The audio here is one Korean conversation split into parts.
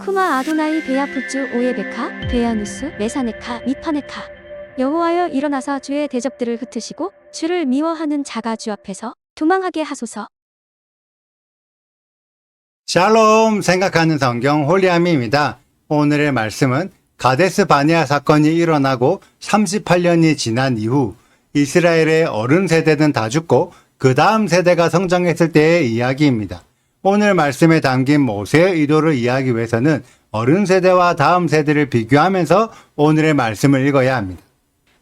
쿠마 아도나이 베야푸츠 오예베카 베야누스 메사네카 미파네카 여호와여 일어나사 주의 대적들을 흩으시고 주를 미워하는 자가 주 앞에서 도망하게 하소서 샬롬 생각하는 성경 홀리아미입니다. 오늘의 말씀은 가데스 바니아 사건이 일어나고 38년이 지난 이후 이스라엘의 어른 세대는 다 죽고 그 다음 세대가 성장했을 때의 이야기입니다. 오늘 말씀에 담긴 모세의 의도를 이해하기 위해서는 어른 세대와 다음 세대를 비교하면서 오늘의 말씀을 읽어야 합니다.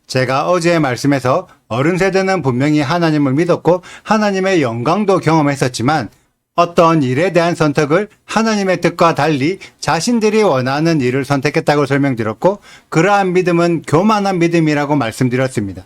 제가 어제의 말씀에서 어른 세대는 분명히 하나님을 믿었고 하나님의 영광도 경험했었지만 어떤 일에 대한 선택을 하나님의 뜻과 달리 자신들이 원하는 일을 선택했다고 설명드렸고 그러한 믿음은 교만한 믿음이라고 말씀드렸습니다.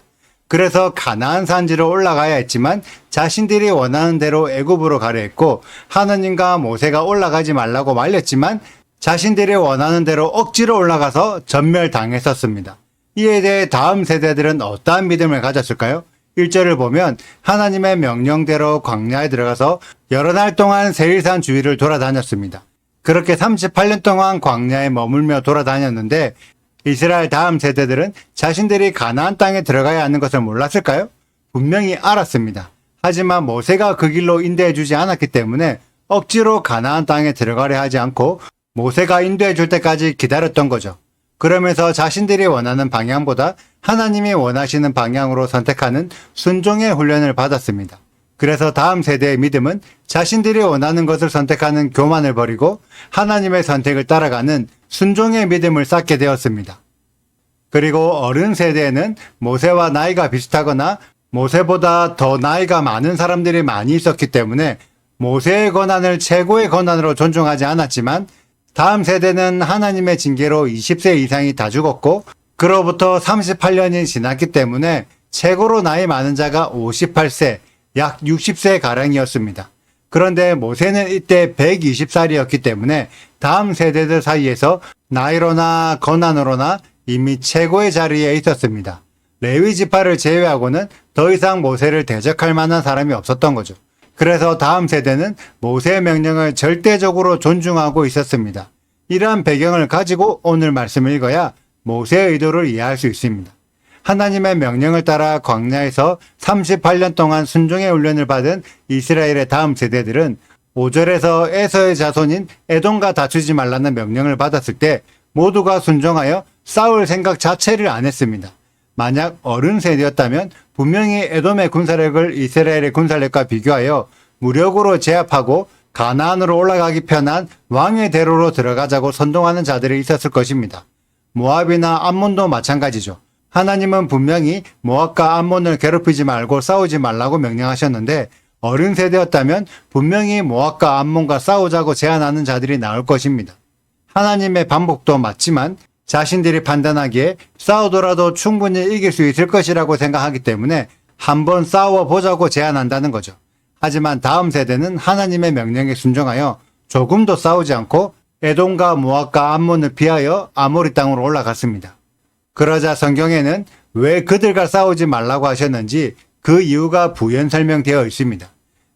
그래서 가나안 산지로 올라가야 했지만 자신들이 원하는 대로 애굽으로 가려 했고 하나님과 모세가 올라가지 말라고 말렸지만 자신들이 원하는 대로 억지로 올라가서 전멸당했었습니다. 이에 대해 다음 세대들은 어떠한 믿음을 가졌을까요? 1절을 보면 하나님의 명령대로 광야에 들어가서 여러 날 동안 세일산 주위를 돌아다녔습니다. 그렇게 38년 동안 광야에 머물며 돌아다녔는데 이스라엘 다음 세대들은 자신들이 가나안 땅에 들어가야 하는 것을 몰랐을까요? 분명히 알았습니다. 하지만 모세가 그 길로 인도해 주지 않았기 때문에 억지로 가나안 땅에 들어가려 하지 않고 모세가 인도해 줄 때까지 기다렸던 거죠. 그러면서 자신들이 원하는 방향보다 하나님이 원하시는 방향으로 선택하는 순종의 훈련을 받았습니다. 그래서 다음 세대의 믿음은 자신들이 원하는 것을 선택하는 교만을 버리고 하나님의 선택을 따라가는 순종의 믿음을 쌓게 되었습니다. 그리고 어른 세대에는 모세와 나이가 비슷하거나 모세보다 더 나이가 많은 사람들이 많이 있었기 때문에 모세의 권한을 최고의 권한으로 존중하지 않았지만 다음 세대는 하나님의 징계로 20세 이상이 다 죽었고 그로부터 38년이 지났기 때문에 최고로 나이 많은 자가 58세, 약 60세 가량이었습니다. 그런데 모세는 이때 120살이었기 때문에 다음 세대들 사이에서 나이로나 권한으로나 이미 최고의 자리에 있었습니다. 레위 지파를 제외하고는 더 이상 모세를 대적할 만한 사람이 없었던 거죠. 그래서 다음 세대는 모세의 명령을 절대적으로 존중하고 있었습니다. 이러한 배경을 가지고 오늘 말씀을 읽어야 모세의 의도를 이해할 수 있습니다. 하나님의 명령을 따라 광야에서 38년 동안 순종의 훈련을 받은 이스라엘의 다음 세대들은 5절에서 에서의 자손인 에돔과 다투지 말라는 명령을 받았을 때 모두가 순종하여 싸울 생각 자체를 안 했습니다. 만약 어른 세대였다면 분명히 에돔의 군사력을 이스라엘의 군사력과 비교하여 무력으로 제압하고 가나안으로 올라가기 편한 왕의 대로로 들어가자고 선동하는 자들이 있었을 것입니다. 모압이나 암몬도 마찬가지죠. 하나님은 분명히 모압과 암몬을 괴롭히지 말고 싸우지 말라고 명령하셨는데 어른 세대였다면 분명히 모압과 암몬과 싸우자고 제안하는 자들이 나올 것입니다. 하나님의 반복도 맞지만 자신들이 판단하기에 싸우더라도 충분히 이길 수 있을 것이라고 생각하기 때문에 한번 싸워 보자고 제안한다는 거죠. 하지만 다음 세대는 하나님의 명령에 순종하여 조금도 싸우지 않고 에돔과 모압과 암몬을 피하여 아모리 땅으로 올라갔습니다. 그러자 성경에는 왜 그들과 싸우지 말라고 하셨는지 그 이유가 부연 설명되어 있습니다.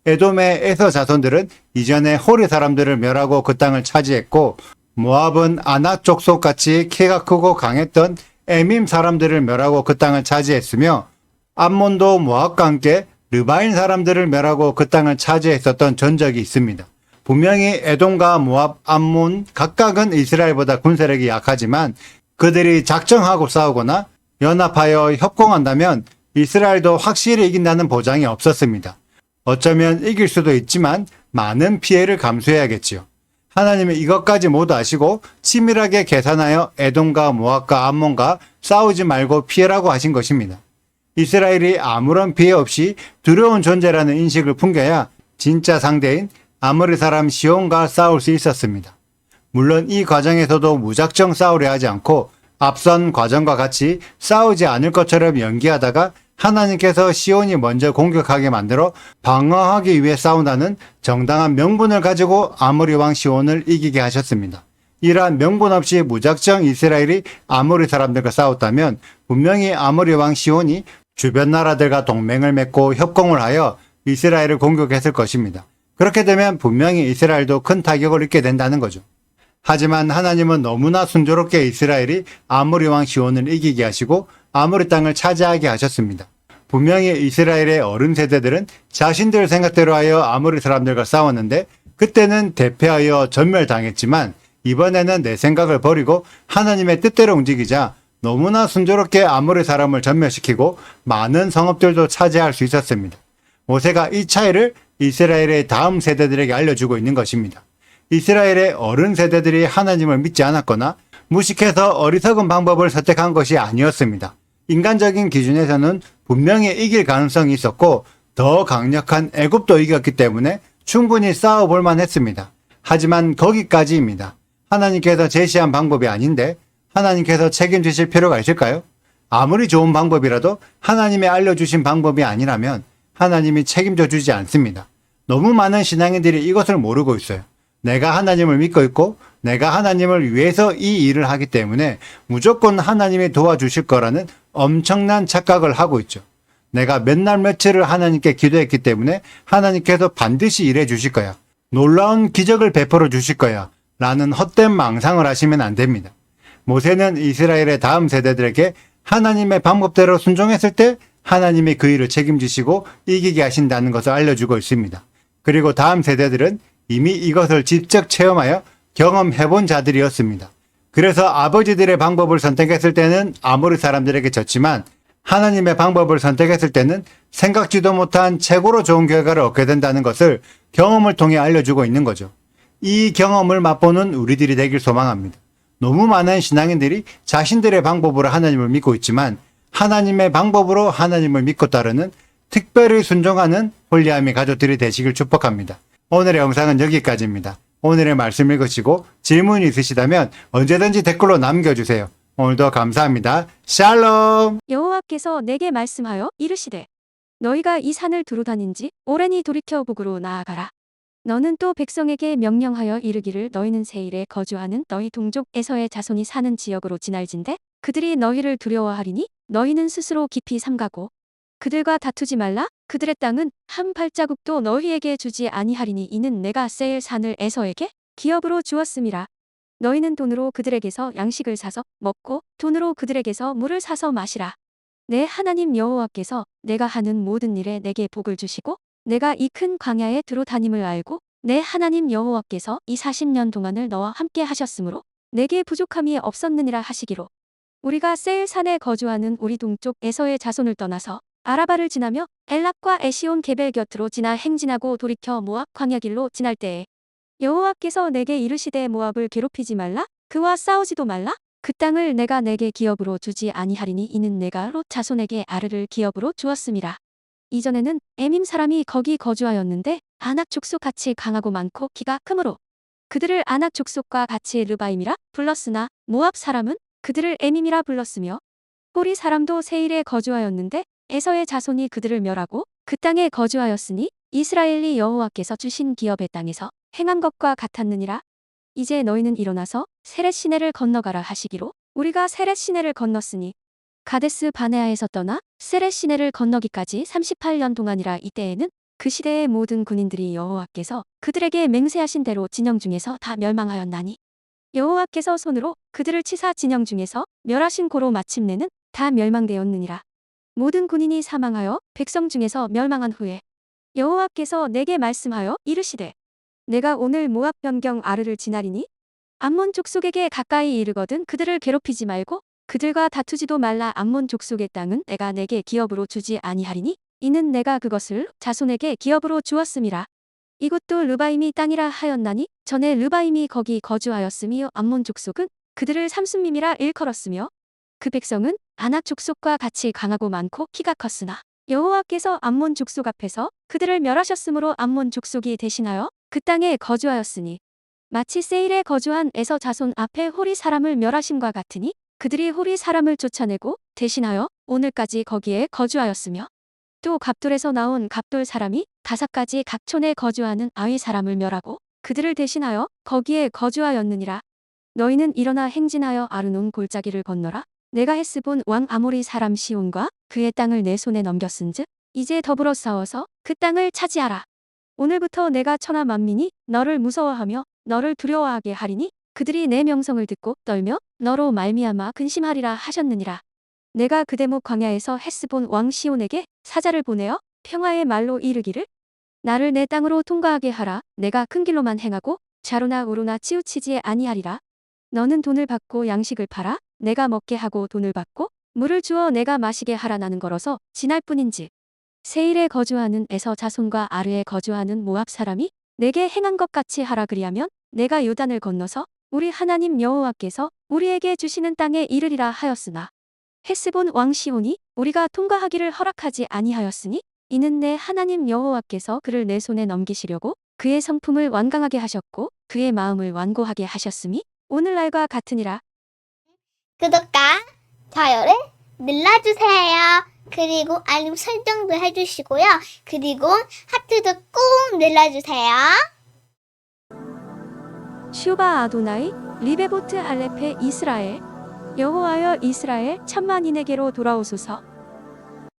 에돔의 에서 자손들은 이전에 호리 사람들을 멸하고 그 땅을 차지했고 모압은 아낙 족속 같이 키가 크고 강했던 에밈 사람들을 멸하고 그 땅을 차지했으며 암몬도 모압과 함께 르바인 사람들을 멸하고 그 땅을 차지했었던 전적이 있습니다. 분명히 에돔과 모압, 암몬 각각은 이스라엘보다 군사력이 약하지만 그들이 작정하고 싸우거나 연합하여 협공한다면 이스라엘도 확실히 이긴다는 보장이 없었습니다. 어쩌면 이길 수도 있지만 많은 피해를 감수해야겠지요. 하나님은 이것까지 모두 아시고 치밀하게 계산하여 에돔과 모압과 암몬과 싸우지 말고 피해라고 하신 것입니다. 이스라엘이 아무런 피해 없이 두려운 존재라는 인식을 풍겨야 진짜 상대인 아모리 사람 시온과 싸울 수 있었습니다. 물론 이 과정에서도 무작정 싸우려 하지 않고 앞선 과정과 같이 싸우지 않을 것처럼 연기하다가 하나님께서 시온이 먼저 공격하게 만들어 방어하기 위해 싸운다는 정당한 명분을 가지고 아모리 왕 시온을 이기게 하셨습니다. 이러한 명분 없이 무작정 이스라엘이 아모리 사람들과 싸웠다면 분명히 아모리 왕 시온이 주변 나라들과 동맹을 맺고 협공을 하여 이스라엘을 공격했을 것입니다. 그렇게 되면 분명히 이스라엘도 큰 타격을 입게 된다는 거죠. 하지만 하나님은 너무나 순조롭게 이스라엘이 아모리 왕 시온을 이기게 하시고 아모리 땅을 차지하게 하셨습니다. 분명히 이스라엘의 어른 세대들은 자신들 생각대로 하여 아모리 사람들과 싸웠는데 그때는 대패하여 전멸당했지만 이번에는 내 생각을 버리고 하나님의 뜻대로 움직이자 너무나 순조롭게 아모리 사람을 전멸시키고 많은 성읍들도 차지할 수 있었습니다. 모세가 이 차이를 이스라엘의 다음 세대들에게 알려주고 있는 것입니다. 이스라엘의 어른 세대들이 하나님을 믿지 않았거나 무식해서 어리석은 방법을 선택한 것이 아니었습니다. 인간적인 기준에서는 분명히 이길 가능성이 있었고 더 강력한 애굽도 이겼기 때문에 충분히 싸워볼 만했습니다. 하지만 거기까지입니다. 하나님께서 제시한 방법이 아닌데 하나님께서 책임지실 필요가 있을까요? 아무리 좋은 방법이라도 하나님이 알려주신 방법이 아니라면 하나님이 책임져 주지 않습니다. 너무 많은 신앙인들이 이것을 모르고 있어요. 내가 하나님을 믿고 있고 내가 하나님을 위해서 이 일을 하기 때문에 무조건 하나님이 도와주실 거라는 엄청난 착각을 하고 있죠. 내가 몇 날 며칠을 하나님께 기도했기 때문에 하나님께서 반드시 일해 주실 거야. 놀라운 기적을 베풀어 주실 거야. 라는 헛된 망상을 하시면 안 됩니다. 모세는 이스라엘의 다음 세대들에게 하나님의 방법대로 순종했을 때 하나님이 그 일을 책임지시고 이기게 하신다는 것을 알려주고 있습니다. 그리고 다음 세대들은 이미 이것을 직접 체험하여 경험해본 자들이었습니다. 그래서 아버지들의 방법을 선택했을 때는 아무리 사람들에게 졌지만 하나님의 방법을 선택했을 때는 생각지도 못한 최고로 좋은 결과를 얻게 된다는 것을 경험을 통해 알려주고 있는 거죠. 이 경험을 맛보는 우리들이 되길 소망합니다. 너무 많은 신앙인들이 자신들의 방법으로 하나님을 믿고 있지만 하나님의 방법으로 하나님을 믿고 따르는 특별히 순종하는 홀리함의 가족들이 되시길 축복합니다. 오늘의 영상은 여기까지입니다. 오늘의 말씀 읽으시고 질문이 있으시다면 언제든지 댓글로 남겨주세요. 오늘도 감사합니다. 샬롬! 여호와께서 내게 말씀하여 이르시되 너희가 이 산을 두루 다닌 지 오랜이 돌이켜 북으로 나아가라. 너는 또 백성에게 명령하여 이르기를 너희는 세일에 거주하는 너희 동족 에서의 자손이 사는 지역으로 지날진대 그들이 너희를 두려워하리니 너희는 스스로 깊이 삼가고 그들과 다투지 말라. 그들의 땅은 한 발자국도 너희에게 주지 아니하리니 이는 내가 세일 산을 에서에게 기업으로 주었음이라. 너희는 돈으로 그들에게서 양식을 사서 먹고 돈으로 그들에게서 물을 사서 마시라. 내 하나님 여호와께서 내가 하는 모든 일에 내게 복을 주시고 내가 이 큰 광야에 두루 다님을 알고 내 하나님 여호와께서 이 40년 동안을 너와 함께 하셨으므로 내게 부족함이 없었느니라 하시기로. 우리가 세일산에 거주하는 우리 동쪽 에서의 자손을 떠나서 아라바를 지나며 엘랍과 에시온 게벨 곁으로 지나 행진하고 돌이켜 모압 광야길로 지날 때에 여호와께서 내게 이르시되 모압을 괴롭히지 말라? 그와 싸우지도 말라? 그 땅을 내가 내게 기업으로 주지 아니하리니 이는 내가 롯 자손에게 아르를 기업으로 주었음이라 이전에는 에밈 사람이 거기 거주하였는데 아낙 족속 같이 강하고 많고 키가 크므로 그들을 아낙 족속과 같이 르바임이라 불렀으나 모압 사람은 그들을 에밈이라 불렀으며 호리 사람도 세일에 거주하였는데 에서의 자손이 그들을 멸하고 그 땅에 거주하였으니 이스라엘이 여호와께서 주신 기업의 땅에서 행한 것과 같았느니라. 이제 너희는 일어나서 세렛 시내를 건너가라 하시기로 우리가 세렛 시내를 건넜으니 가데스 바네아에서 떠나 세렛 시내를 건너기까지 38년 동안이라 이때에는 그 시대의 모든 군인들이 여호와께서 그들에게 맹세하신 대로 진영 중에서 다 멸망하였나니. 여호와께서 손으로 그들을 치사 진영 중에서 멸하신 고로 마침내는 다 멸망되었느니라 모든 군인이 사망하여 백성 중에서 멸망한 후에 여호와께서 내게 말씀하여 이르시되 내가 오늘 모압 변경 아르를 지나리니 암몬 족속에게 가까이 이르거든 그들을 괴롭히지 말고 그들과 다투지도 말라 암몬 족속의 땅은 내가 내게 기업으로 주지 아니하리니 이는 내가 그것을 자손에게 기업으로 주었음이라. 이곳도 르바임이 땅이라 하였나니 전에 르바임이 거기 거주하였으며 암몬 족속은 그들을 삼순밈이라 일컬었으며 그 백성은 아낙 족속과 같이 강하고 많고 키가 컸으나 여호와께서 암몬 족속 앞에서 그들을 멸하셨으므로 암몬 족속이 대신하여 그 땅에 거주하였으니 마치 세일에 거주한 에서 자손 앞에 호리 사람을 멸하심과 같으니 그들이 호리 사람을 쫓아내고 대신하여 오늘까지 거기에 거주하였으며 또 갑돌에서 나온 갑돌 사람이 다섯 가지 각촌에 거주하는 아위 사람을 멸하고 그들을 대신하여 거기에 거주하였느니라. 너희는 일어나 행진하여 아르논 골짜기를 건너라 내가 헤스본 왕 아모리 사람 시온과 그의 땅을 내 손에 넘겼은즉 이제 더불어 싸워서 그 땅을 차지하라 오늘부터 내가 천하 만민이 너를 무서워하며 너를 두려워하게 하리니 그들이 내 명성을 듣고 떨며 너로 말미암아 근심하리라 하셨느니라. 내가 그 대목 광야에서 헬스본 왕 시온에게 사자를 보내어 평화의 말로 이르기를 나를 내 땅으로 통과하게 하라. 내가 큰 길로만 행하고 좌로나 우로나 치우치지 아니하리라. 너는 돈을 받고 양식을 팔아 내가 먹게 하고 돈을 받고 물을 주어 내가 마시게 하라 나는 걸어서 지날 뿐인지. 세일에 거주하는 에서 자손과 아르에 거주하는 모압 사람이 내게 행한 것 같이 하라 그리하면 내가 요단을 건너서 우리 하나님 여호와께서 우리에게 주시는 땅에 이르리라 하였으나. 헤스본 왕 시온이 우리가 통과하기를 허락하지 아니하였으니 이는 내 하나님 여호와께서 그를 내 손에 넘기시려고 그의 성품을 완강하게 하셨고 그의 마음을 완고하게 하셨음이 오늘날과 같으니라 구독과 좋아요를 눌러주세요. 그리고 알림 설정도 해주시고요. 그리고 하트도 꼭 눌러주세요. 슈바 아도나이 리베보트 할레페 이스라엘 여호와여 이스라엘 천만인에게로 돌아오소서